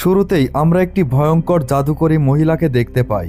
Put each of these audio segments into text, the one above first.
শুরুতেই আমরা একটি ভয়ঙ্কর জাদুকরী মহিলাকে দেখতে পাই।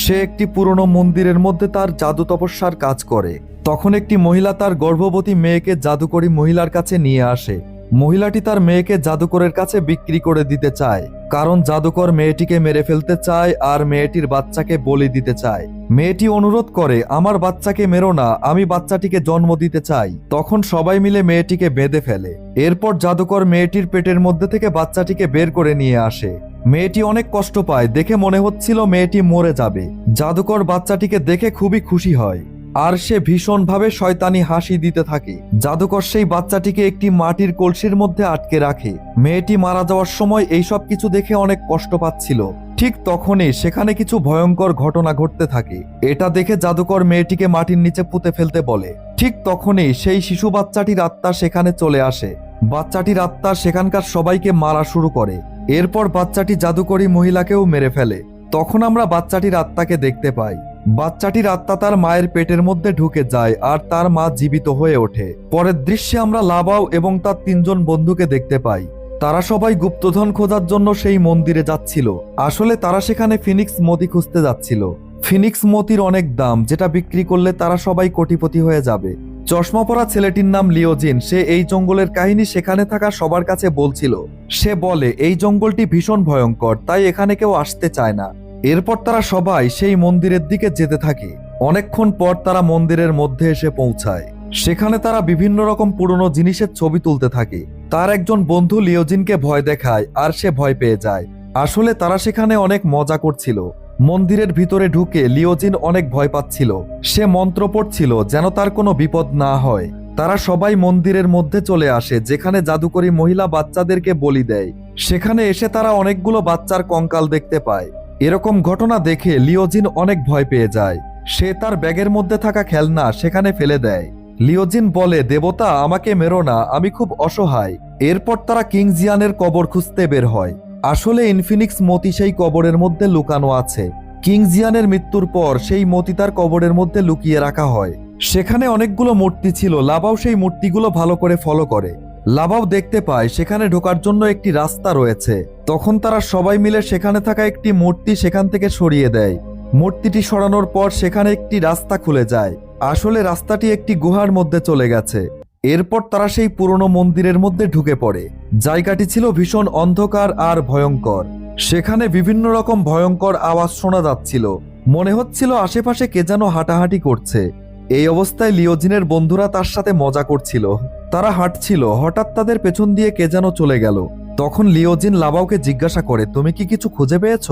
সে একটি পুরনো মন্দিরের মধ্যে তার জাদু তপস্যার কাজ করে। তখন একটি মহিলা তার গর্ভবতী মেয়েকে জাদুকরী মহিলার কাছে নিয়ে আসে। মহিলাটি তার মেয়েকে জাদুকরের কাছে বিক্রি করে দিতে চায়, কারণ জাদুকর মেয়েটিকে মেরে ফেলতে চায় আর মেয়েটির বাচ্চাকে বলি দিতে চায়। মেয়েটি অনুরোধ করে, আমার বাচ্চাকে মেরো না, আমি বাচ্চাটিকে জন্ম দিতে চাই। তখন সবাই মিলে মেয়েটিকে বেঁধে ফেলে। এরপর জাদুকর মেয়েটির পেটের মধ্যে থেকে বাচ্চাটিকে বের করে নিয়ে আসে। মেয়েটি অনেক কষ্ট পায়, দেখে মনে হচ্ছিল মেয়েটি মরে যাবে। জাদুকর বাচ্চাটিকে দেখে খুবই খুশি হয়। আর সে ভীষণভাবে শয়তানি হাসি দিতে থাকে। জাদুকর সেই বাচ্চাটিকে একটি মাটির কলসির মধ্যে আটকে রাখে। মেয়েটি মারা যাওয়ার সময় এইসব কিছু দেখে অনেক কষ্ট পাচ্ছিল। ঠিক তখনই সেখানে কিছু ভয়ঙ্কর ঘটনা ঘটতে থাকে। এটা দেখে জাদুকর মেয়েটিকে মাটির নিচে পুঁতে ফেলতে বলে। ঠিক তখনই সেই শিশু বাচ্চাটির আত্মা সেখানে চলে আসে। বাচ্চাটির আত্মা সেখানকার সবাইকে মারা শুরু করে। এরপর বাচ্চাটি জাদুকরী মহিলাকেও মেরে ফেলে। তখন আমরা বাচ্চাটির আত্মাকে দেখতে পাই। বাচ্চাটির আত্মা তার মায়ের পেটের মধ্যে ঢুকে যায় আর তার মা জীবিত হয়ে ওঠে। পরের দৃশ্যে আমরা লাবাও এবং তার তিনজন বন্ধুকে দেখতে পাই। তারা সবাই গুপ্তধন খোঁজার জন্য সেই মন্দিরে যাচ্ছিল। আসলে তারা সেখানে ফিনিক্স মতি খুঁজতে যাচ্ছিল। ফিনিক্স মতির অনেক দাম, যেটা বিক্রি করলে তারা সবাই কোটিপতি হয়ে যাবে। চশমা পরা ছেলেটির নাম লিওজিন, সে এই জঙ্গলের কাহিনী সেখানে থাকা সবার কাছে বলছিল। সে বলে, এই জঙ্গলটি ভীষণ ভয়ঙ্কর, তাই এখানে কেউ আসতে চায় না। এরপর তারা সবাই সেই মন্দিরের দিকে যেতে থাকে। অনেকক্ষণ পর তারা মন্দিরের মধ্যে এসে পৌঁছায়। সেখানে তারা বিভিন্ন রকম পুরনো জিনিসের ছবি তুলতে থাকে। তার একজন বন্ধু লিওজিনকে ভয় দেখায় আর সে ভয় পেয়ে যায়। আসলে তারা সেখানে অনেক মজা করছিল। মন্দিরের ভিতরে ঢুকে লিওজিন অনেক ভয় পাচ্ছিল। সে মন্ত্র পড়ছিল যেন তার কোনো বিপদ না হয়। তারা সবাই মন্দিরের মধ্যে চলে আসে যেখানে জাদুকরী মহিলা বাচ্চাদেরকে বলি দেয়। সেখানে এসে তারা অনেকগুলো বাচ্চার কঙ্কাল দেখতে পায়। এরকম ঘটনা দেখে লিওজিন অনেক ভয় পেয়ে যায়। সে তার ব্যাগের মধ্যে থাকা খেলনা সেখানে ফেলে দেয়। লিওজিন বলে, দেবতা, আমাকে মেরো না, আমি খুব অসহায়। এরপর তারা কিংজিয়ানের কবর খুঁজতে বের হয়। আসলে ইনফিনিক্স মতি সেই কবরের মধ্যে লুকানো আছে। কিংজিয়ানের মৃত্যুর পর সেই মতি তার কবরের মধ্যে লুকিয়ে রাখা হয়। সেখানে অনেকগুলো মূর্তি ছিল, লাবাও সেই মূর্তিগুলো ভালো করে ফলো করে। লাবাও দেখতে পায় সেখানে ঢোকার জন্য একটি রাস্তা রয়েছে। তখন তারা সবাই মিলে সেখানে থাকা একটি মূর্তি সেখান থেকে সরিয়ে দেয়। মূর্তিটি সরানোর পর সেখানে একটি রাস্তা খুলে যায়। আসলে রাস্তাটি একটি গুহার মধ্যে চলে গেছে। এরপর তারা সেই পুরনো মন্দিরের মধ্যে ঢুকে পড়ে। জায়গাটি ছিল ভীষণ অন্ধকার আর ভয়ঙ্কর। সেখানে বিভিন্ন রকম ভয়ঙ্কর আওয়াজ শোনা যাচ্ছিল। মনে হচ্ছিল আশেপাশে কে যেন হাঁটাহাঁটি করছে। এই অবস্থায় লিওজিনের বন্ধুরা তার সাথে মজা করছিল। তারা হাঁটছিল, হঠাৎ তাদের পেছন দিয়ে কে যেন চলে গেল। তখন লিওজিন লাবাওকে জিজ্ঞাসা করে, তুমি কি কিছু খুঁজে পেয়েছ?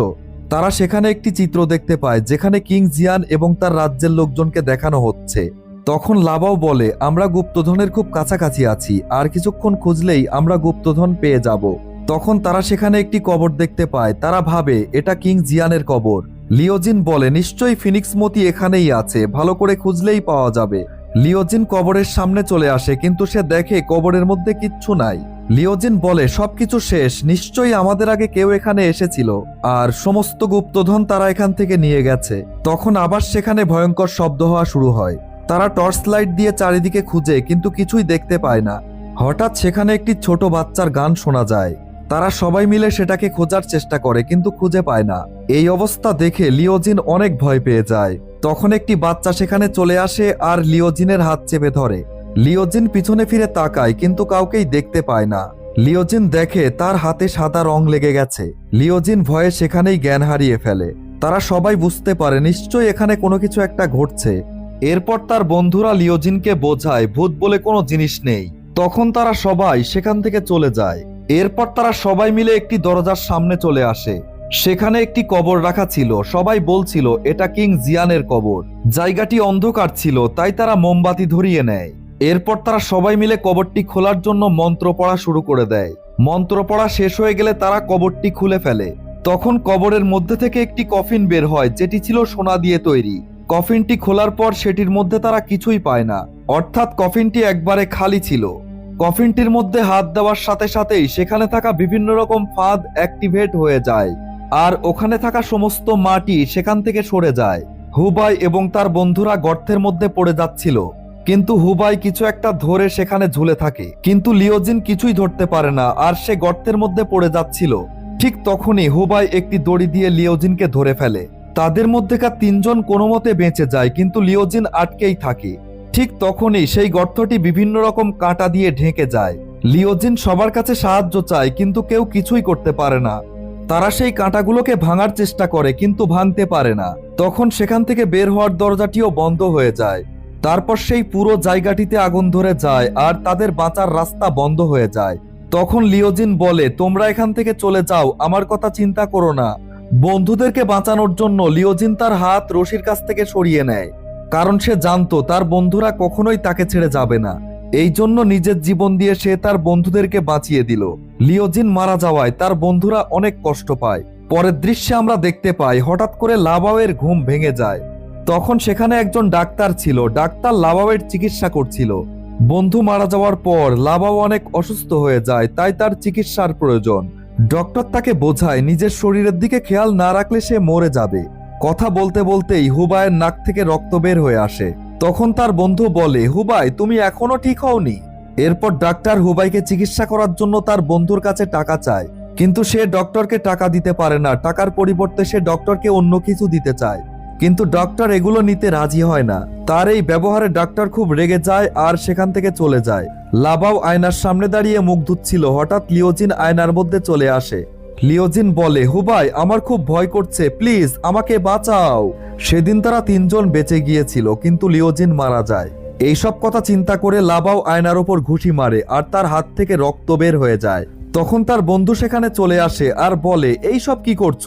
তারা সেখানে একটি চিত্র দেখতে পায়, যেখানে কিং জিয়ান এবং তার রাজ্যের লোকজনকে দেখানো হচ্ছে। তখন লাবাও বলে, আমরা গুপ্তধনের খুব কাছাকাছি আছি, আর কিছুক্ষণ খুঁজলেই আমরা গুপ্তধন পেয়ে যাব। তখন তারা সেখানে একটি কবর দেখতে পায়। তারা ভাবে, এটা কিং জিয়ানের কবর। লিওজিন বলে, নিশ্চয়ই ফিনিক্স মতি এখানেই আছে, ভালো করে খুঁজলেই পাওয়া যাবে। লিওজিন কবরের সামনে চলে আসে, কিন্তু সে দেখে কবরের মধ্যে কিচ্ছু নাই। লিওজিন বলে, সবকিছু শেষ, নিশ্চয়ই আমাদের আগে কেউ এখানে এসেছিল, আর সমস্ত গুপ্তধন তারা এখান থেকে নিয়ে গেছে। তখন আবার সেখানে ভয়ঙ্কর শব্দ হওয়া শুরু হয়। তারা টর্চ লাইট দিয়ে চারিদিকে খুঁজে, কিন্তু কিছুই দেখতে পায় না। হঠাৎ সেখানে একটি ছোট বাচ্চার গান শোনা যায়। তারা সবাই মিলে সেটাকে খোঁজার চেষ্টা করে, কিন্তু খুঁজে পায় না। এই অবস্থা দেখে লিওজিন অনেক ভয় পেয়ে যায়। তখন একটি বাচ্চা সেখানে চলে আসে আর লিওজিনের হাত চেপে ধরে। লিওজিন পিছনে ফিরে তাকায়, কিন্তু কাউকেই দেখতে পায় না। লিওজিন দেখে তার হাতে সাদা রং লেগে গেছে। লিওজিন ভয়ে সেখানেই জ্ঞান হারিয়ে ফেলে। তারা সবাই বুঝতে পারে, নিশ্চয়ই এখানে কোনো কিছু একটা ঘটছে। এরপর তার বন্ধুরা লিওজিনকে বোঝায়, ভূত বলে কোনো জিনিস নেই। তখন তারা সবাই সেখান থেকে চলে যায়। এরপর তারা সবাই মিলে একটি দরজার সামনে চলে আসে। সেখানে একটি কবর রাখা ছিল। সবাই বলছিল, এটা কিং জিয়ানের কবর। জায়গাটি অন্ধকার ছিল, তাই তারা মোমবাতি ধরিয়ে নেয়। এরপর তারা সবাই মিলে কবরটি খোলার জন্য মন্ত্র পড়া শুরু করে দেয়। মন্ত্র পড়া শেষ হয়ে গেলে তারা কবরটি খুলে ফেলে। তখন কবরের মধ্যে থেকে একটি কফিন বের হয়, যেটি ছিল সোনা দিয়ে তৈরি। কফিনটি খোলার পর সেটির মধ্যে তারা কিছুই পায় না। অর্থাৎ কফিনটি একবারে খালি ছিল। কফিনটির মধ্যে হাত দেওয়ার সাথে সাথেই সেখানে থাকা বিভিন্ন রকম ফাঁদ অ্যাক্টিভেট হয়ে যায়। আর ওখানে থাকা সমস্ত মাটি সেখান থেকে সরে যায়। হুবাই এবং তার বন্ধুরা গর্তের মধ্যে পড়ে যাচ্ছিল। কিন্তু হুবাই কিছু একটা ধরে সেখানে ঝুলে থাকে। কিন্তু লিওজিন কিছুই ধরতে পারে না আর সে গর্তের মধ্যে পড়ে যাচ্ছিল। ঠিক তখনই হুবাই একটি দড়ি দিয়ে লিওজিনকে ধরে ফেলে। তাদের মধ্যেকার তিনজন কোনো মতে বেঁচে যায়, কিন্তু লিওজিন আটকেই থাকে। ঠিক তখনই সেই গর্তটি বিভিন্ন রকম কাঁটা দিয়ে ঢেকে যায়। লিওজিন সবার কাছে সাহায্য চায়, কিন্তু কেউ কিছুই করতে পারে না। তারা সেই কাঁটাগুলোকে ভাঙার চেষ্টা করে, কিন্তু ভাঙতে পারে না। তখন সেখান থেকে বের হওয়ার দরজাটিও বন্ধ হয়ে যায়। তারপর সেই পুরো জায়গাটিতে আগুন ধরে যায় আর তাদের বাঁচার রাস্তা বন্ধ হয়ে যায়। তখন লিওজিন বলে, তোমরা এখান থেকে চলে যাও, আমার কথা চিন্তা করো না। বন্ধুদেরকে বাঁচানোর জন্য লিওজিন তার হাত রশির কাছ থেকে সরিয়ে নেয়। কারণ সে জানতো তার বন্ধুরা কখনোই তাকে ছেড়ে যাবে না। এই জন্য নিজের জীবন দিয়ে সে তার বন্ধুদেরকে বাঁচিয়ে দিল। লিওজিন মারা যাওয়ায় তার বন্ধুরা অনেক কষ্ট পায়। পরের দৃশ্যে আমরা দেখতে পাই, হঠাৎ করে লাবাওয়ের ঘুম ভেঙে যায়। তখন সেখানে একজন ডাক্তার ছিল, ডাক্তার লাবাওয়ের চিকিৎসা করছিল। বন্ধু মারা যাওয়ার পর লাবাও অনেক অসুস্থ হয়ে যায়, তাই তার চিকিৎসার প্রয়োজন। ডক্টর তাকে বোঝায়, নিজের শরীরের দিকে খেয়াল না রাখলে সে মরে যাবে। কথা বলতে বলতেই হুবায়ের নাক থেকে রক্ত বের হয়ে আসে। তখন তার বন্ধু বলে, হুবাই, তুমি এখনও ঠিক হওনি। এরপর ডাক্তার হুবাইকে চিকিৎসা করার জন্য তার বন্ধুর কাছে টাকা চায়। কিন্তু সে ডক্টরকে টাকা দিতে পারে না, টাকার পরিবর্তে সে ডক্টরকে অন্য কিছু দিতে চায়। কিন্তু ডক্টর এগুলো নিতে রাজি হয় না। তার এই ব্যবহারে ডাক্তার খুব রেগে যায় আর সেখান থেকে চলে যায়। লাবাও আয়নার সামনে দাঁড়িয়ে মুখ ধুচ্ছিল, হঠাৎ লিওজিন আয়নার মধ্যে চলে আসে। লিওজিন বলে, হুবাই, আমার খুব ভয় করছে, প্লিজ আমাকে বাঁচাও। সেদিন তারা তিনজন বেঁচে গিয়েছিল, কিন্তু লিওজিন মারা যায়। এইসব কথা চিন্তা করে লাবাও আয়নার ওপর ঘুষি মারে আর তার হাত থেকে রক্ত বের হয়ে যায়। তখন তার বন্ধু সেখানে চলে আসে আর বলে, এই সব কি করছ?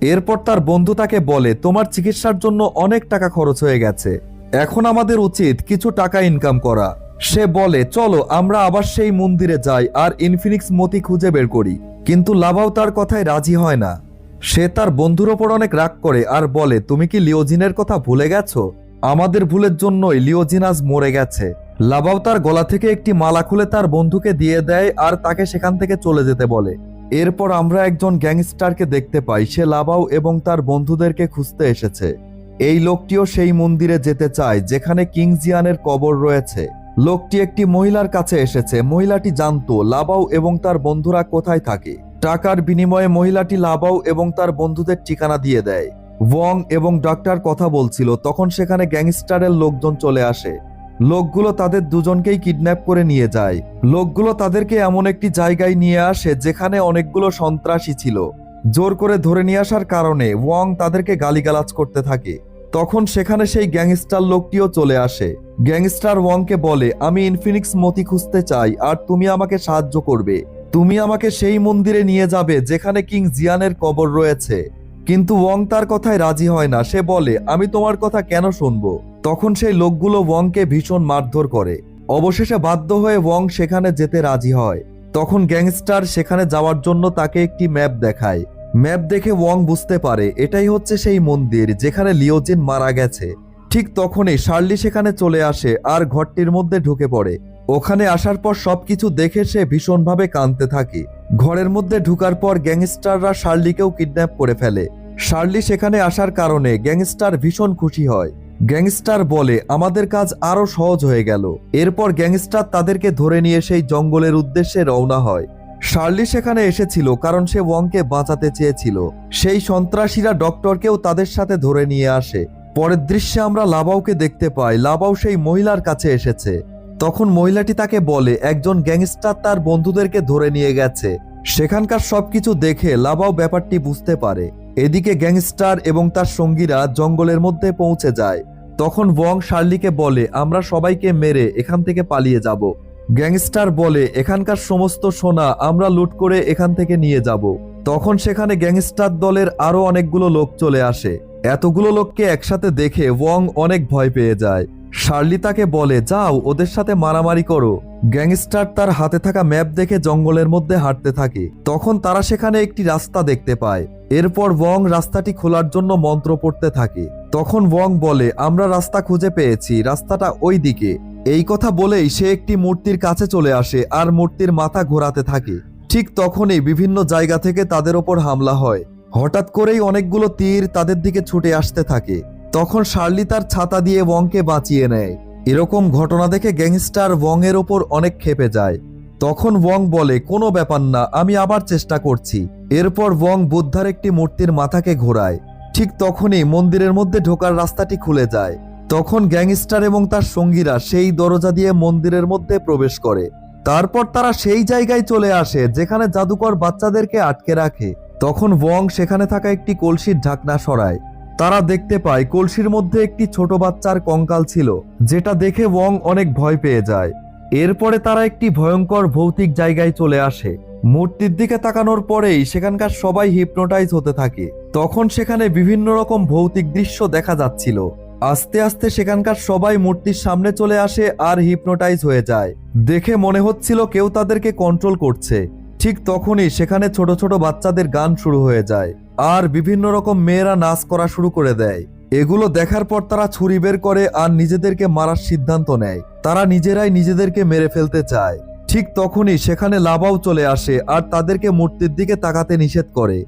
এরপর তার বন্ধু তাকে বলে, তোমার চিকিৎসার জন্য অনেক টাকা খরচ হয়ে গেছে। এখন আমাদের উচিত কিছু টাকা ইনকাম করা। সে বলে, চলো, আমরা আবার সেই মন্দিরে যাই আর ইনফিনিক্স মতি খুঁজে বের করি। কিন্তু লাভাও তার কথায় রাজি হয় না। সে তার বন্ধুর ওপর অনেক রাগ করে আর বলে, তুমি কি লিওজিনের কথা ভুলে গেছো? আমাদের ভুলের জন্যই লিওজিন আজ মরে গেছে। লাভাও তার গলা থেকে একটি মালা খুলে তার বন্ধুকে দিয়ে দেয় আর তাকে সেখান থেকে চলে যেতে বলে। এরপর আমরা একজন গ্যাংস্টারকে দেখতে পাই। সে লাভাও এবং তার বন্ধুদেরকে খুঁজতে এসেছে। এই লোকটিও সেই মন্দিরে যেতে চায়, যেখানে কিংজিয়ানের কবর রয়েছে। লোকটি একটি মহিলার কাছে এসেছে। মহিলাটি জানতো লাবাও এবং তার বন্ধুরা কোথায় থাকে। টাকার বিনিময়ে মহিলাটি লাবাও এবং তার বন্ধুদের ঠিকানা দিয়ে দেয়। ওয়ং এবং ডক্টর কথা বলছিল, তখন সেখানে গ্যাংস্টারের লোকজন চলে আসে। লোকগুলো তাদের দুজনকেই কিডন্যাপ করে নিয়ে যায়। লোকগুলো তাদেরকে এমন একটি জায়গায় নিয়ে আসে যেখানে অনেকগুলো সন্ত্রাসী ছিল। জোর করে ধরে নিয়ে আসার কারণে ওয়ং তাদেরকে গালিগালাজ করতে থাকে। তখন সেখানে সেই গ্যাংস্টার লোকটিও চলে আসে। গ্যাংস্টার ওয়ংকে বলে, আমি ইনফিনিক্স মতি খুঁজতে চাই, আর তুমি আমাকে সাহায্য করবে। তুমি আমাকে সেই মন্দিরে নিয়ে যাবে যেখানে কিং জিয়ানের কবর রয়েছে। কিন্তু ওয়ং তার কথায় রাজি হয় না। সে বলে, আমি তোমার কথা কেন শুনব? তখন সেই লোকগুলো ওয়ংকে ভীষণ মারধর করে। অবশেষে বাধ্য হয়ে ওয়ং সেখানে যেতে রাজি হয়। তখন গ্যাংস্টার সেখানে যাওয়ার জন্য তাকে একটি ম্যাপ দেখায়। ম্যাপ দেখে ওয়ং বুঝতে পারে, এটাই হচ্ছে সেই মন্দির যেখানে লিওজিন মারা গেছে। ঠিক তখনই শার্লি সেখানে চলে আসে আর ঘরটির মধ্যে ঢুকে পড়ে। ওখানে আসার পর সবকিছু দেখে সে ভীষণভাবে কাঁদতে থাকে। ঘরের মধ্যে ঢুকার পর গ্যাংস্টাররা শার্লিকেও কিডন্যাপ করে ফেলে। শার্লি সেখানে আসার কারণে গ্যাংস্টার ভীষণ খুশি হয়। গ্যাংস্টার বলে, আমাদের কাজ আরও সহজ হয়ে গেল। এরপর গ্যাংস্টার তাদেরকে ধরে নিয়ে সেই জঙ্গলের উদ্দেশ্যে রওনা হয়। শার্লি সেখানে এসেছিল কারণ সে ওয়ংকে বাঁচাতে চেয়েছিল। সেই সন্ত্রাসীরা ডক্টরকেও তাদের সাথে ধরে নিয়ে আসে। পরের দৃশ্যে আমরা লাবাওকে দেখতে পাই। লাবাও সেই মহিলার কাছে এসেছে। তখন মহিলাটি তাকে বলে, একজন গ্যাংস্টার তার বন্ধুদেরকে ধরে নিয়ে গেছে। সেখানকার সবকিছু দেখে লাবাও ব্যাপারটি বুঝতে পারে। এদিকে গ্যাংস্টার এবং তার সঙ্গীরা জঙ্গলের মধ্যে পৌঁছে যায়। তখন ওয়ং শার্লিকে বলে, আমরা সবাইকে মেরে এখান থেকে পালিয়ে যাব। গ্যাংস্টার বলে, এখানকার সমস্ত সোনা আমরা লুট করে এখান থেকে নিয়ে যাব। তখন সেখানে গ্যাংস্টার দলের আরও অনেকগুলো লোক চলে আসে। এতগুলো লোককে একসাথে দেখে ওয়ং অনেক ভয় পেয়ে যায়। শার্লি তাকে বলে, যাও, ওদের সাথে মারামারি করো। গ্যাংস্টার তার হাতে থাকা ম্যাপ দেখে জঙ্গলের মধ্যে হাঁটতে থাকে। তখন তারা সেখানে একটি রাস্তা দেখতে পায়। এরপর ওয়ং রাস্তাটি খোলার জন্য মন্ত্র পড়তে থাকে। তখন ওয়ং বলে, আমরা রাস্তা খুঁজে পেয়েছি, রাস্তাটা ওই দিকে। এই কথা বলেই সে একটি মূর্তির কাছে চলে আসে আর মূর্তির মাথা ঘোরাতে থাকে। ঠিক তখনই বিভিন্ন জায়গা থেকে তাদের ওপর হামলা হয়। হঠাৎ করেই অনেকগুলো তীর তাদের দিকে ছুটে আসতে থাকে। তখন শার্লি তার ছাতা দিয়ে ওয়ংকে বাঁচিয়ে নেয়। এরকম ঘটনা দেখে গ্যাংস্টার ওয়ং এর ওপর অনেক ক্ষেপে যায়। তখন ওয়ং বলে, কোনো ব্যাপার না, আমি আবার চেষ্টা করছি। এরপর ওয়ং বুদ্ধার একটি মূর্তির মাথাকে ঘোরায়। ঠিক তখনই মন্দিরের মধ্যে ঢোকার রাস্তাটি খুলে যায়। তখন গ্যাংস্টার এবং তার সঙ্গীরা সেই দরজা দিয়ে মন্দিরের মধ্যে প্রবেশ করে। তারপর তারা সেই জায়গায় চলে আসে, যেখানে জাদুকর বাচ্চাদেরকে আটকে রাখে। তখন ওয়ং সেখানে থাকা একটি কলসির ঢাকনা সরায়। তারা দেখতে পায় কলসির মধ্যে একটি ছোট বাচ্চার কঙ্কাল ছিল, যেটা দেখে ওয়ং অনেক ভয় পেয়ে যায়। এরপরে তারা একটি ভয়ঙ্কর ভৌতিক জায়গায় চলে আসে। মূর্তির দিকে তাকানোর পরেই সেখানকার সবাই হিপনোটাইজ হতে থাকে। তখন সেখানে বিভিন্ন রকম ভৌতিক দৃশ্য দেখা যাচ্ছিল। আস্তে আস্তে সেখানকার সবাই মূর্তির সামনে চলে আসে আর হিপনোটাইজ হয়ে যায়। দেখে মনে হচ্ছিল কেউ তাদেরকে কন্ট্রোল করছে। ঠিক তখনই সেখানে ছোট ছোট বাচ্চাদের গান শুরু হয়ে যায় আর বিভিন্ন রকম মেয়েরা নাচ করা শুরু করে দেয়। এগুলো দেখার পর তারা ছুরি বের করে আর নিজেদেরকে মারার সিদ্ধান্ত নেয়। তারা নিজেরাই নিজেদেরকে মেরে ফেলতে চায়। ঠিক তখনই সেখানে লাবাও চলে আসে আর তাদেরকে মূর্তির দিকে তাকাতে নিষেধ করে।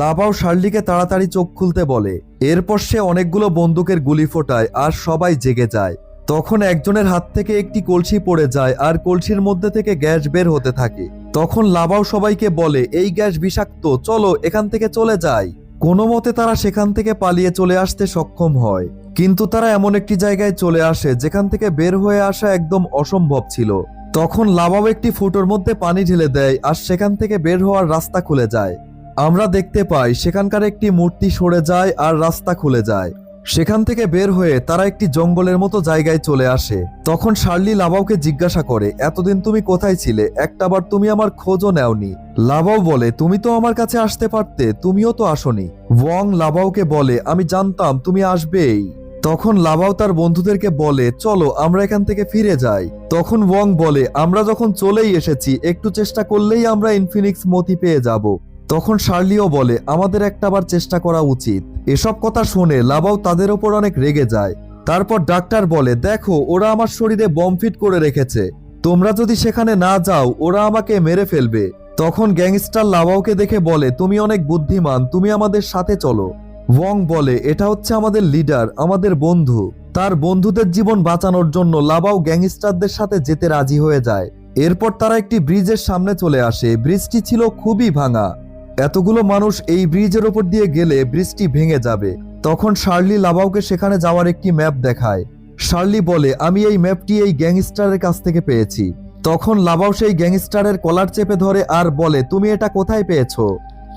লাবাও শার্লিকে তাড়াতাড়ি চোখ খুলতে বলে। এরপর সে অনেকগুলো বন্দুকের গুলি ফোটায় আর সবাই জেগে যায়। তখন একজনের হাত থেকে একটি কলসি পড়ে যায় আর কলসির মধ্যে থেকে গ্যাস বের হতে থাকে। তখন লাবাও সবাইকে বলে, এই গ্যাস বিষাক্ত, চলো এখান থেকে চলে যাই। কোনো মতে তারা সেখান থেকে পালিয়ে চলে আসতে সক্ষম হয়। কিন্তু তারা এমন একটি জায়গায় চলে আসে, যেখান থেকে বের হয়ে আসা একদম অসম্ভব ছিল। তখন লাবাও একটি ফুটোর মধ্যে পানি ঢেলে দেয় আর সেখান থেকে বের হওয়ার রাস্তা খুলে যায়। আমরা দেখতে পাই, সেখানকার একটি মূর্তি সরে যায় আর রাস্তা খুলে যায়। সেখান থেকে বের হয়ে তারা একটি জঙ্গলের মতো জায়গায় চলে আসে। তখন শার্লি লাবাওকে জিজ্ঞাসা করে, এতদিন তুমি কোথায় ছিলে? একটাবার তুমি আমার খোঁজও নেওনি। লাবাও বলে, তুমি তো আমার কাছে আসতে পারতে, তুমিও তো আসনি। ওয়ং লাবাওকে বলে, আমি জানতাম তুমি আসবেই। তখন লাবাও তার বন্ধুদেরকে বলে, চলো, আমরা এখান থেকে ফিরে যাই। তখন ওয়ং বলে, আমরা যখন চলেই এসেছি, একটু চেষ্টা করলেই আমরা ইনফিনিক্স মতি পেয়ে যাব। তখন শার্লিও বলে, আমাদের একটা একটাবার চেষ্টা করা উচিত। এসব কথা শুনে লাবাও তাদের ওপর অনেক রেগে যায়। তারপর ডাক্তার বলে, দেখো, ওরা আমার শরীরে বম ফিট করে রেখেছে। তোমরা যদি সেখানে না যাও, ওরা আমাকে মেরে ফেলবে। তখন গ্যাংস্টার লাবাওকে দেখে বলে, তুমি অনেক বুদ্ধিমান, তুমি আমাদের সাথে চলো। ওয়ং বলে, এটা হচ্ছে আমাদের লিডার, আমাদের বন্ধু। তার বন্ধুদের জীবন বাঁচানোর জন্য লাবাও গ্যাংস্টারদের সাথে যেতে রাজি হয়ে যায়। এরপর তারা একটি ব্রিজের সামনে চলে আসে। ব্রিজটি ছিল খুবই ভাঙা। এতগুলো মানুষ এই ব্রিজের ওপর দিয়ে গেলে ব্রিজটি ভেঙে যাবে। তখন শার্লি লাবাওকে সেখানে যাওয়ার একটি ম্যাপ দেখায়। শার্লি বলে, আমি এই ম্যাপটি এই গ্যাংস্টারের কাছ থেকে পেয়েছি। তখন লাবাও সেই গ্যাংস্টারের কলার চেপে ধরে আর বলে, তুমি এটা কোথায় পেয়েছ?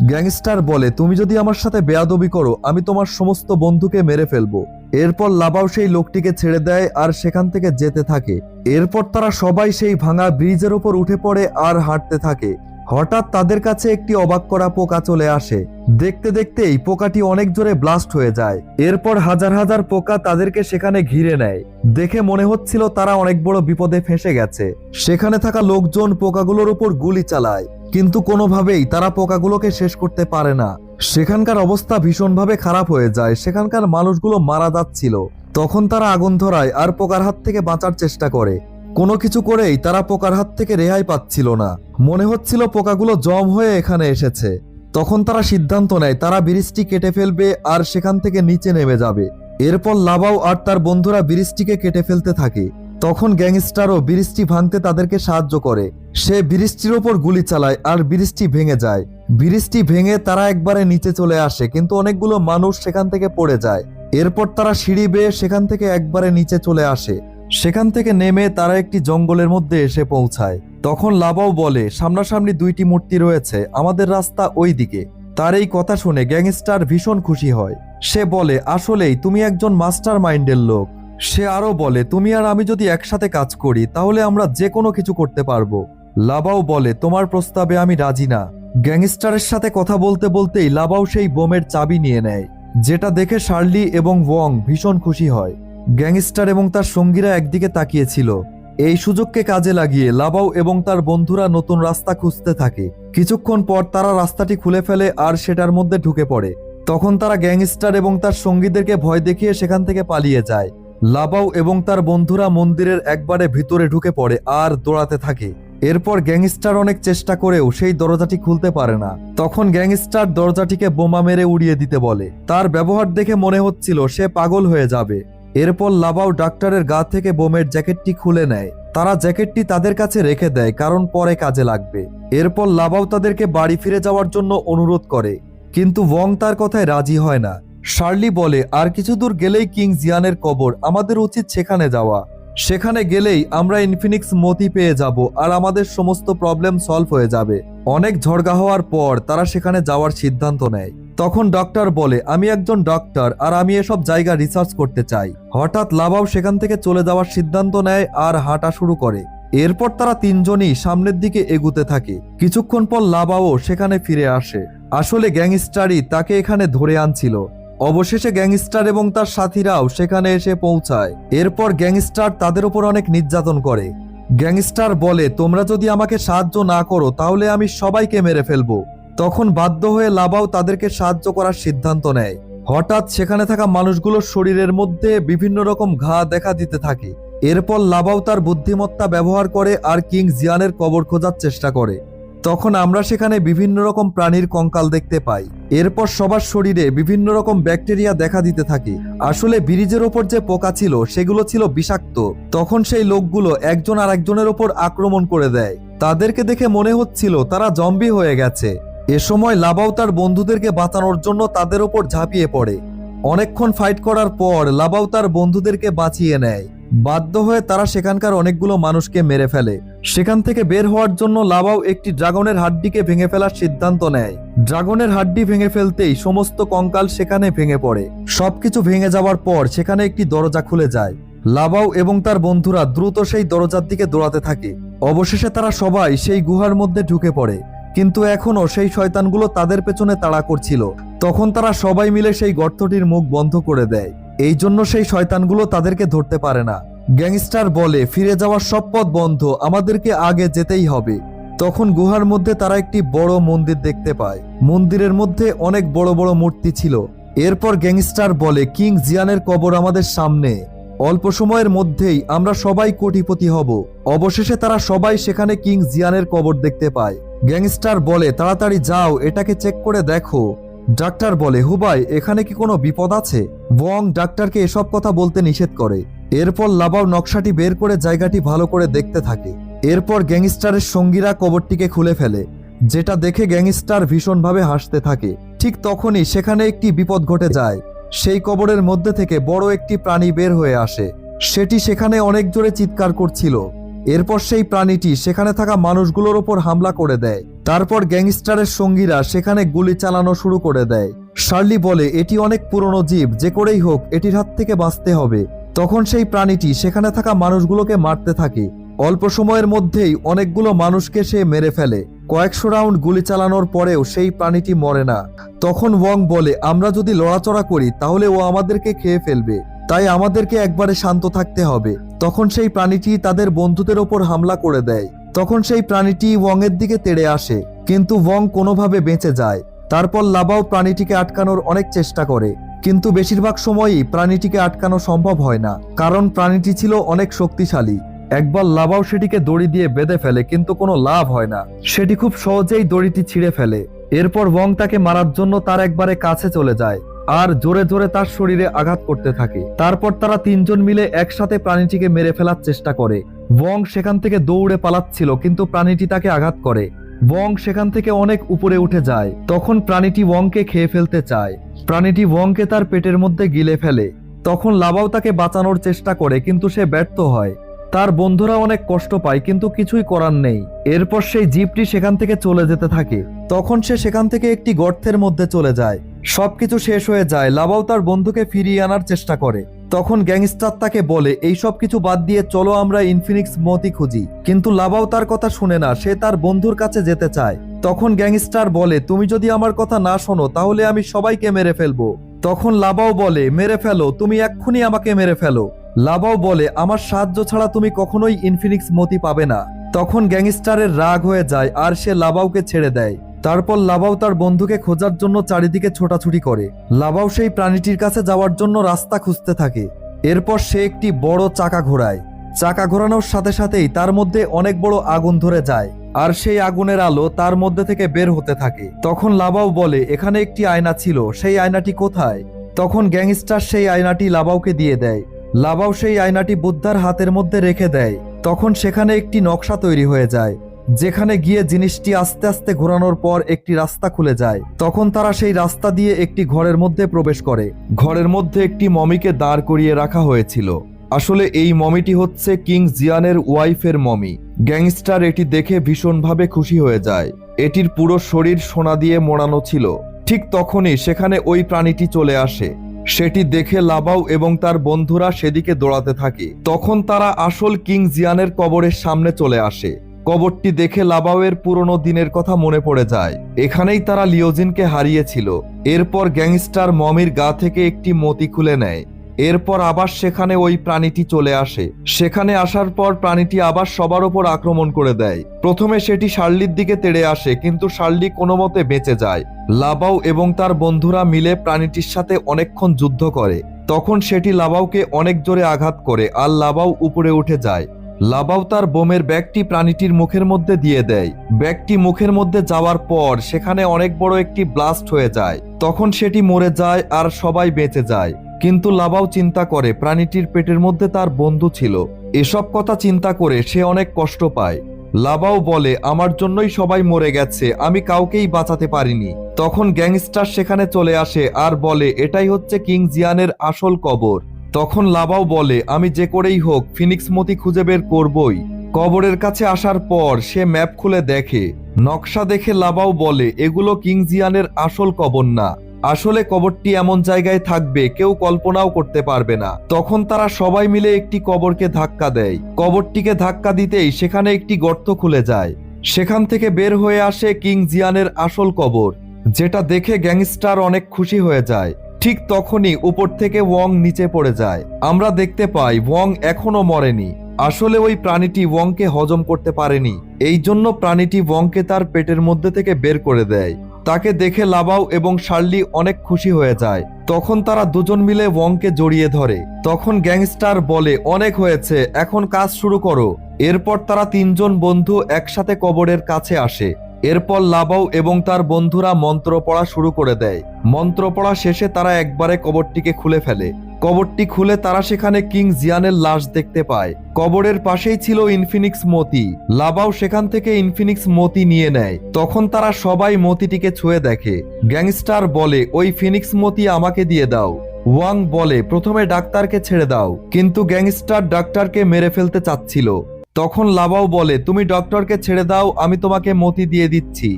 গ্যাংস্টার বলে, তুমি যদি আমার সাথে বেয়াদবি করো, আমি তোমার সমস্ত বন্ধুকে মেরে ফেলব। এরপর লাবাও সেই লোকটিকে ছেড়ে দেয় আর সেখান থেকে যেতে থাকে। এরপর তারা সবাই সেই ভাঙা ব্রিজের ওপর উঠে পড়ে আর হাঁটতে থাকে। হঠাৎ তাদের কাছে একটি অবাক করা পোকা চলে আসে। দেখতে দেখতেই পোকাটি অনেক জোরে ব্লাস্ট হয়ে যায়। এরপর হাজার হাজার পোকা তাদেরকে সেখানে ঘিরে নেয়। দেখে মনে হচ্ছিল তারা অনেক বড় বিপদে ফেঁসে গেছে। সেখানে থাকা লোকজন পোকাগুলোর উপর গুলি চালায়, কিন্তু কোনোভাবেই তারা পোকাগুলোকে শেষ করতে পারে না। সেখানকার অবস্থা ভীষণভাবে খারাপ হয়ে যায়। সেখানকার মানুষগুলো মারা যাচ্ছিল। তখন তারা আগুন ধরায় আর পোকার হাত থেকে বাঁচার চেষ্টা করে। কোনো কিছু করেই তারা পোকার হাত থেকে রেহাই পাচ্ছিল না। মনে হচ্ছিল পোকাগুলো জম হয়ে এখানে এসেছে। তখন তারা সিদ্ধান্ত নেয়, তারা ব্রিজটি কেটে ফেলবে আর সেখান থেকে নিচে নেমে যাবে। এরপর লাবাও আর তার বন্ধুরা ব্রিজটিকে কেটে ফেলতে থাকে। তখন গ্যাংস্টারও ব্রিজটি ভাঙতে তাদেরকে সাহায্য করে। সে ব্রিজটির ওপর গুলি চালায় আর ব্রিজটি ভেঙে যায়। ব্রিজটি ভেঙে তারা একবারে নিচে চলে আসে, কিন্তু অনেকগুলো মানুষ সেখান থেকে পড়ে যায়। এরপর তারা সিঁড়ি বেয়ে সেখান থেকে একবারে নিচে চলে আসে। সেখান থেকে নেমে তারা একটি জঙ্গলের মধ্যে এসে পৌঁছায়। তখন লাবাও বলে, সামনাসামনি দুইটি মূর্তি রয়েছে, আমাদের রাস্তা ওই দিকে তার এই কথা শুনে গ্যাংস্টার ভীষণ খুশি হয়। সে বলে, আসলেই, তুমি একজন মাস্টার মাইন্ডের লোক। সে আরও বলে, তুমি আর আমি যদি একসাথে কাজ করি, তাহলে আমরা যে কোনো কিছু করতে পারব। লাবাও বলে, তোমার প্রস্তাবে আমি রাজি না। গ্যাংস্টারের সাথে কথা বলতে বলতেই লাবাও সেই বোমের চাবি নিয়ে নেয়, যেটা দেখে শার্লি এবং ওয়ং ভীষণ খুশি হয়। গ্যাংস্টার এবং তার সঙ্গীরা একদিকে তাকিয়েছিল। এই সুযোগকে কাজে লাগিয়ে লাবাও এবং তার বন্ধুরা নতুন রাস্তা খুঁজতে থাকে। কিছুক্ষণ পর তারা রাস্তাটি খুলে ফেলে আর সেটার মধ্যে ঢুকে পড়ে। তখন তারা গ্যাংস্টার এবং তার সঙ্গীদেরকে ভয় দেখিয়ে সেখান থেকে পালিয়ে যায়। লাবাও এবং তার বন্ধুরা মন্দিরের একবারে ভিতরে ঢুকে পড়ে আর দৌড়াতে থাকে। এরপর গ্যাংস্টার অনেক চেষ্টা করেও সেই দরজাটি খুলতে পারে না। তখন গ্যাংস্টার দরজাটিকে বোমা মেরে উড়িয়ে দিতে বলে। তার ব্যবহার দেখে মনে হচ্ছিল সে পাগল হয়ে যাবে। এরপর লাবাও ডাক্তারের গা থেকে বোমের জ্যাকেটটি খুলে নেয়। তারা জ্যাকেটটি তাদের কাছে রেখে দেয়, কারণ পরে কাজে লাগবে। এরপর লাবাও তাদেরকে বাড়ি ফিরে যাওয়ার জন্য অনুরোধ করে। কিন্তু ওয়ং তার কথায় রাজি হয় না। শার্লি বলে, আর কিছু দূর গেলেই কিং জিয়ানের কবর, আমাদের উচিত সেখানে যাওয়া। সেখানে গেলেই আমরা ইনফিনিক্স মতি পেয়ে যাব আর আমাদের সমস্ত প্রবলেম সলভ হয়ে যাবে। অনেক ঝড়গা হওয়ার পর তারা সেখানে যাওয়ার সিদ্ধান্ত নেয়। তখন ডক্টর বলে, আমি একজন ডক্টর আর আমি এসব জায়গা রিসার্চ করতে চাই। হঠাৎ লাভাও সেখান থেকে চলে যাওয়ার সিদ্ধান্ত নেয় আর হাঁটা শুরু করে। এরপর তারা তিনজনই সামনের দিকে এগুতে থাকে। কিছুক্ষণ পর লাভাও সেখানে ফিরে আসে। আসলে গ্যাংস্টারই তাকে এখানে ধরে আনছিল। অবশেষে গ্যাংস্টার এবং তার সাথীরাও সেখানে এসে পৌঁছায়। এরপর গ্যাংস্টার তাদের উপর অনেক নির্যাতন করে। গ্যাংস্টার বলে, তোমরা যদি আমাকে সাহায্য না করো, তাহলে আমি সবাইকে মেরে ফেলব। তখন বাধ্য হয়ে লাবাও তাদেরকে সাহায্য করার সিদ্ধান্ত নেয়। হঠাৎ সেখানে থাকা মানুষগুলোর শরীরের মধ্যে বিভিন্ন রকম ঘা দেখা দিতে থাকে। এরপর লাবাও তার বুদ্ধিমত্তা ব্যবহার করে আর কিং জিয়ানের কবর খোঁজার চেষ্টা করে। তখন আমরা সেখানে বিভিন্ন রকম প্রাণীর কঙ্কাল দেখতে পাই। এরপর সবার শরীরে বিভিন্ন রকম ব্যাকটেরিয়া দেখা দিতে থাকে। আসলে ব্রিজের ওপর যে পোকা ছিল, সেগুলো ছিল বিষাক্ত। তখন সেই লোকগুলো একজন আর একজনের ওপর আক্রমণ করে দেয়। তাদেরকে দেখে মনে হচ্ছিল তারা জম্বি হয়ে গেছে। এ সময় লাবাও তার বন্ধুদেরকে বাঁচানোর জন্য তাদের ওপর ঝাঁপিয়ে পড়ে। অনেকক্ষণ ফাইট করার পর লাবাও তার বন্ধুদেরকে বাঁচিয়ে নেয়। বাধ্য হয়ে তারা সেখানকার অনেকগুলো মানুষকে মেরে ফেলে। সেখান থেকে বের হওয়ার জন্য লাবাও একটি ড্রাগনের হাড্ডিকে ভেঙে ফেলার সিদ্ধান্ত নেয়। ড্রাগনের হাড্ডি ভেঙে ফেলতেই সমস্ত কঙ্কাল সেখানে ভেঙে পড়ে। সবকিছু ভেঙে যাওয়ার পর সেখানে একটি দরজা খুলে যায়। লাবাও এবং তার বন্ধুরা দ্রুত সেই দরজার দিকে দৌড়াতে থাকে। অবশেষে তারা সবাই সেই গুহার মধ্যে ঢুকে পড়ে। কিন্তু এখনও সেই শয়তানগুলো তাদের পেছনে তাড়া করছিল। তখন তারা সবাই মিলে সেই গর্তটির মুখ বন্ধ করে দেয়। এই জন্য সেই শয়তানগুলো তাদেরকে ধরতে পারে না। গ্যাংস্টার বলে, ফিরে যাওয়ার সব পথ বন্ধ, আমাদেরকে আগে যেতেই হবে। তখন গুহার মধ্যে তারা একটি বড় মন্দির দেখতে পায়। মন্দিরের মধ্যে অনেক বড় বড় মূর্তি ছিল। এরপর গ্যাংস্টার বলে, কিং জিয়ানের কবর আমাদের সামনে। অল্প সময়ের মধ্যেই আমরা সবাই কোটিপতি হব। অবশেষে তারা সবাই সেখানে কিং জিয়ানের কবর দেখতে পায়। গ্যাংস্টার বলে, তাড়াতাড়ি যাও, এটাকে চেক করে দেখো। ডাক্তার বলে, হুবাই, এখানে কি কোনো বিপদ আছে? বং ডাক্তারকে এসব কথা বলতে নিষেধ করে। এরপর লাবাও নকশাটি বের করে জায়গাটি ভালো করে দেখতে থাকে। এরপর গ্যাংস্টারের সঙ্গীরা কবরটিকে খুলে ফেলে, যেটা দেখে গ্যাংস্টার ভীষণভাবে হাসতে থাকে। ঠিক তখনই সেখানে একটি বিপদ ঘটে যায়। সেই কবরের মধ্যে থেকে বড় একটি প্রাণী বের হয়ে আসে। সেটি সেখানে অনেক জোরে চিৎকার করছিল। এরপর সেই প্রাণীটি সেখানে থাকা মানুষগুলোর ওপর হামলা করে দেয়। তারপর গ্যাংস্টারের সঙ্গীরা সেখানে গুলি চালানো শুরু করে দেয়। শার্লি বলে, এটি অনেক পুরনো জীব, যে করেই হোক, এটির হাত থেকে বাঁচতে হবে। তখন সেই প্রাণীটি সেখানে থাকা মানুষগুলোকে মারতে থাকে। অল্প সময়ের মধ্যেই অনেকগুলো মানুষকে সে মেরে ফেলে। কয়েকশো রাউন্ড গুলি চালানোর পরেও সেই প্রাণীটি মরে না। তখন ওয়ং বলে, আমরা যদি লড়াচড়া করি, তাহলে ও আমাদেরকে খেয়ে ফেলবে। তাই আমাদেরকে একবারে শান্ত থাকতে হবে। তখন সেই প্রাণীটি তাদের বন্ধুদের ওপর হামলা করে দেয়। তখন সেই প্রাণীটি ওয়ংয়ের দিকে তেড়ে আসে, কিন্তু ওয়ং কোনোভাবে বেঁচে যায়। তারপর লাবাও প্রাণীটিকে আটকানোর অনেক চেষ্টা করে, কিন্তু বেশিরভাগ সময়ই প্রাণীটিকে আটকানো সম্ভব হয় না, কারণ প্রাণীটি ছিল অনেক শক্তিশালী। একবার লাবাও সেটিকে দড়ি দিয়ে বেঁধে ফেলে, কিন্তু কোনো লাভ হয় না। সেটি খুব সহজেই দড়িটি ছিঁড়ে ফেলে। এরপর ওয়ং তাকে মারার জন্য তার একবারে কাছে চলে যায়। আর জোরে জোরে তার শরীরে আঘাত করতে থাকে। তারপর তারা তিনজন মিলে একসাথে প্রাণীটিকে মেরে ফেলার চেষ্টা করে। বং সেখান থেকে দৌড়ে পালাচ্ছিল, কিন্তু প্রাণীটি তাকে আঘাত করে। বং সেখান থেকে অনেক উপরে উঠে যায়। তখন প্রাণীটি ওয়ংকে খেয়ে ফেলতে চায়। প্রাণীটি ওয়ংকে তার পেটের মধ্যে গিলে ফেলে। তখন লাবাও তাকে বাঁচানোর চেষ্টা করে, কিন্তু সে ব্যর্থ হয়। তার বন্ধুরা অনেক কষ্ট পায়, কিন্তু কিছুই করার নেই। এরপর সেই জিপটি সেখান থেকে চলে যেতে থাকে। তখন সে সেখান থেকে একটি গর্তের মধ্যে চলে যায়। সবকিছু শেষ হয়ে যায়, লাবাও তার বন্ধুকে ফিরিয়ে আনার চেষ্টা করে। তখন গ্যাংস্টার তাকে বলে, এই সব কিছু বাদ দিয়ে চলো আমরা ইনফিনিক্স মতি খুঁজি। কিন্তু লাবাও তার কথা শুনে না, সে তার বন্ধুর কাছে যেতে চায়। তখন গ্যাংস্টার বলে, তুমি যদি আমার কথা না শোনো, তাহলে আমি সবাইকে মেরে ফেলব। তখন লাবাও বলে, মেরে ফেলো, তুমি এক্ষুনি আমাকে মেরে ফেলো। লাবাও বলে, আমার সাহায্য ছাড়া তুমি কখনোই ইনফিনিক্স মতি পাবে না। তখন গ্যাংস্টারের রাগ হয়ে যায় আর সে লাবাওকে ছেড়ে দেয়। তারপর লাবাও তার বন্ধুকে খোঁজার জন্য চারিদিকে ছোটাছুটি করে। লাবাও সেই প্রাণীটির কাছে যাওয়ার জন্য রাস্তা খুঁজতে থাকে। এরপর সে একটি বড় চাকা ঘোরায়। চাকা ঘোরানোর সাথে সাথেই তার মধ্যে অনেক বড় আগুন ধরে যায়। আর সেই আগুনের আলো তার মধ্যে থেকে বের হতে থাকে। তখন লাবাও বলে, এখানে একটি আয়না ছিল, সেই আয়নাটি কোথায়? তখন গ্যাংস্টার সেই আয়নাটি লাবাওকে দিয়ে দেয়। লাবাও সেই আয়নাটি বুদ্ধার হাতের মধ্যে রেখে দেয়। তখন সেখানে একটি নকশা তৈরি হয়ে যায়। যেখানে গিয়ে জিনিসটি আস্তে আস্তে ঘোরানোর পর একটি রাস্তা খুলে যায়, তখন তারা সেই রাস্তা দিয়ে একটি ঘরের মধ্যে প্রবেশ করে। ঘরের মধ্যে একটি মমিকে দাঁড় করিয়ে রাখা হয়েছিল। আসলে এই মমিটি হচ্ছে কিং জিয়ানের ওয়াইফের মমি। গ্যাংস্টার এটি দেখে ভীষণভাবে খুশি হয়ে যায়। এটির পুরো শরীর সোনা দিয়ে মোড়ানো ছিল। ঠিক তখনই সেখানে ওই প্রাণীটি চলে আসে। সেটি দেখে লাবাও এবং তার বন্ধুরা সেদিকে দৌড়াতে থাকে। তখন তারা আসল কিং জিয়ানের কবরের সামনে চলে আসে। কবরটি দেখে লাবাওয়ের পুরনো দিনের কথা মনে পড়ে যায়। এখানেই তারা লিওজিনকে হারিয়েছিল। এরপর গ্যাংস্টার মমির গা থেকে একটি মতি খুলে নেয়। এরপর আবার সেখানে ওই প্রাণীটি চলে আসে। সেখানে আসার পর প্রাণীটি আবার সবার ওপর আক্রমণ করে দেয়। প্রথমে সেটি শার্লির দিকে তেড়ে আসে, কিন্তু শার্লি কোনো মতে বেঁচে যায়। লাবাও এবং তার বন্ধুরা মিলে প্রাণীটির সাথে অনেকক্ষণ যুদ্ধ করে। তখন সেটি লাবাওকে অনেক জোরে আঘাত করে আর লাবাও উপরে উঠে যায়। লাবাও তার বোমের ব্যাগটি প্রাণীটির মুখের মধ্যে দিয়ে দেয়। ব্যাগটি মুখের মধ্যে যাওয়ার পর সেখানে অনেক বড় একটি ব্লাস্ট হয়ে যায়। তখন সেটি মরে যায় আর সবাই বেঁচে যায়। কিন্তু লাবাও চিন্তা করে প্রাণীটির পেটের মধ্যে তার বন্ধু ছিল। এসব কথা চিন্তা করে সে অনেক কষ্ট পায়। লাবাও বলে, আমার জন্যই সবাই মরে গেছে, আমি কাউকেই বাঁচাতে পারিনি। তখন গ্যাংস্টার সেখানে চলে আসে আর বলে, এটাই হচ্ছে কিং জিয়ানের আসল কবর। তখন লাবাও বলে, আমি যে করেই হোক, ফিনিক্স মতি খুঁজে বের করবই। কবরের কাছে আসার পর সে ম্যাপ খুলে দেখে। নকশা দেখে লাবাও বলে, এগুলো কিংজিয়ানের আসল কবর না। আসলে কবরটি এমন জায়গায় থাকবে, কেউ কল্পনাও করতে পারবে না। তখন তারা সবাই মিলে একটি কবরকে ধাক্কা দেয়। কবরটিকে ধাক্কা দিতেই সেখানে একটি গর্ত খুলে যায়। সেখান থেকে বের হয়ে আসে কিং জিয়ানের আসল কবর, যেটা দেখে গ্যাংস্টার অনেক খুশি হয়ে যায়। ঠিক তখনই উপর থেকে ওয়ং নিচে পড়ে যায়। আমরা দেখতে পাই ওয়ং এখনও মরেনি। আসলে ওই প্রাণীটি ওয়ংকে হজম করতে পারেনি। এই জন্য প্রাণীটি ওয়ংকে তার পেটের মধ্যে থেকে বের করে দেয়। তাকে দেখে লাবাও এবং শার্লি অনেক খুশি হয়ে যায়। তখন তারা দুজন মিলে ওয়ংকে জড়িয়ে ধরে। তখন গ্যাংস্টার বলে, অনেক হয়েছে, এখন কাজ শুরু করো। এরপর তারা তিনজন বন্ধু একসাথে কবরের কাছে আসে। এরপর লাবাও এবং তার বন্ধুরা মন্ত্র পড়া শুরু করে দেয়। মন্ত্র পড়া শেষে তারা একবারে কবরটিকে খুলে ফেলে। কবরটি খুলে তারা সেখানে কিং জিয়ানের লাশ দেখতে পায়। কবরের পাশেই ছিল ইনফিনিক্স মতি। লাবাও সেখান থেকে ইনফিনিক্স মতি নিয়ে নেয়। তখন তারা সবাই মতিটিকে ছুঁয়ে দেখে। গ্যাংস্টার বলে, ওই ফিনিক্স মতি আমাকে দিয়ে দাও। ওয়াং বলে, প্রথমে ডাক্তারকে ছেড়ে দাও। কিন্তু গ্যাংস্টার ডাক্তারকে মেরে ফেলতে চাচ্ছিল। তখন লাবাও বলে, তুমি ডক্টরকে ছেড়ে দাও, আমি তোমাকে মতি দিয়ে দিচ্ছি।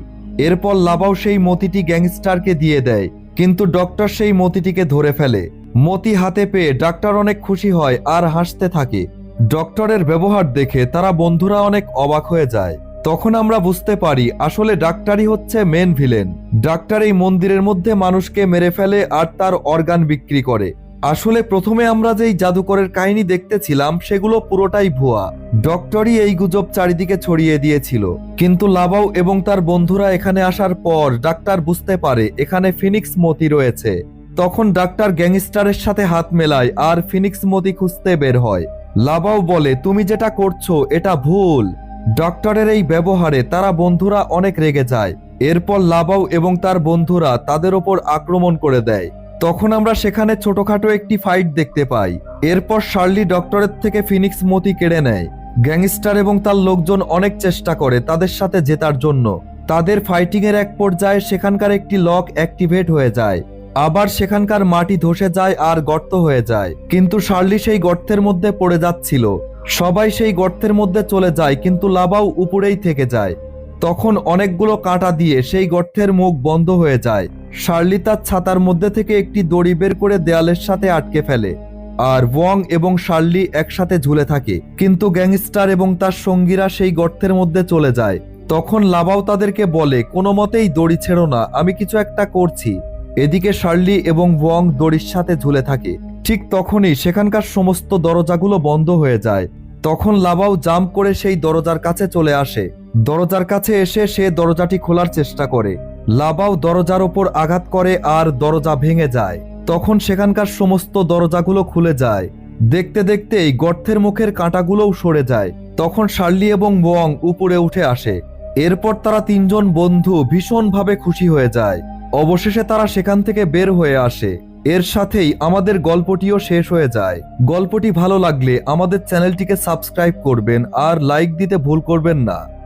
এরপর লাবাও সেই মতিটি গ্যাংস্টারকে দিয়ে দেয়, কিন্তু ডক্টর সেই মতিটিকে ধরে ফেলে। মতি হাতে পেয়ে ডাক্তার অনেক খুশি হয় আর হাসতে থাকে। ডক্টরের ব্যবহার দেখে তারা বন্ধুরা অনেক অবাক হয়ে যায়। তখন আমরা বুঝতে পারি, আসলে ডাক্তারই হচ্ছে মেন ভিলেন ডাক্তার এই মন্দিরের মধ্যে মানুষকে মেরে ফেলে আর তার অর্গান বিক্রি করে। আসলে প্রথমে আমরা যেই জাদুকরের কাহিনী দেখতেছিলাম, সেগুলো পুরোটাই ভুয়া। ডক্টরই এই গুজব চারিদিকে ছড়িয়ে দিয়েছিল। কিন্তু লাবাও এবং তার বন্ধুরা এখানে আসার পর ডাক্তার বুঝতে পারে, এখানে ফিনিক্স মতি রয়েছে। তখন ডাক্তার গ্যাংস্টারের সাথে হাত মেলায় আর ফিনিক্স মতি খুঁজতে বের হয়। লাবাও বলে, তুমি যেটা করছ, এটা ভুল। ডক্টরের এই ব্যবহারে তারা বন্ধুরা অনেক রেগে যায়। এরপর লাবাও এবং তার বন্ধুরা তাদের ওপর আক্রমণ করে দেয়। তখন আমরা সেখানে ছোটখাটো একটি ফাইট দেখতে পাই। এরপর শার্লি ডক্টরের থেকে ফিনিক্স মতি কেড়ে নেয়। গ্যাংস্টার এবং তার লোকজন অনেক চেষ্টা করে তাদের সাথে জেতার জন্য। তাদের ফাইটিং এর এক পর্যায়ে সেখানকার একটি লক অ্যাক্টিভেট হয়ে যায়। আবার সেখানকার মাটি ধসে যায় আর গর্ত হয়ে যায়। কিন্তু শার্লি সেই গর্তের মধ্যে পড়ে যাচ্ছিল। সবাই সেই গর্তের মধ্যে চলে যায়, কিন্তু লাবাও উপরেই থেকে যায়। তখন অনেকগুলো কাঁটা দিয়ে সেই গর্তের মুখ বন্ধ হয়ে যায়। শার্লি তার ছাতার মধ্যে থেকে একটি দড়ি বের করে দেয়ালের সাথে আটকে ফেলে। আর ওয়ং এবং শার্লি একসাথে ঝুলে থাকে। কিন্তু গ্যাংস্টার এবং তার সঙ্গীরা সেই গর্তের মধ্যে চলে যায়। তখন লাবাও তাদেরকে বলে, কোনো মতেই দড়ি ছেড়ো না, আমি কিছু একটা করছি। এদিকে শার্লি এবং ওয়ং দড়ির সাথে ঝুলে থাকে। ঠিক তখনই সেখানকার সমস্ত দরজাগুলো বন্ধ হয়ে যায়। তখন লাবাও জাম্প করে সেই দরজার কাছে চলে আসে। দরজার কাছে এসে সে দরজাটি খোলার চেষ্টা করে। লাবাও দরজার ওপর আঘাত করে আর দরজা ভেঙে যায়। তখন সেখানকার সমস্ত দরজাগুলো খুলে যায়। দেখতে দেখতেই গর্তের মুখের কাঁটাগুলোও সরে যায়। তখন শার্লি এবং ওয়ং উপরে উঠে আসে। এরপর তারা তিনজন বন্ধু ভীষণভাবে খুশি হয়ে যায়। অবশেষে তারা সেখান থেকে বের হয়ে আসে। এর সাথেই আমাদের গল্পটিও শেষ হয়ে যায়। গল্পটি ভালো লাগলে আমাদের চ্যানেলটিকে সাবস্ক্রাইব করবেন আর লাইক দিতে ভুল করবেন না।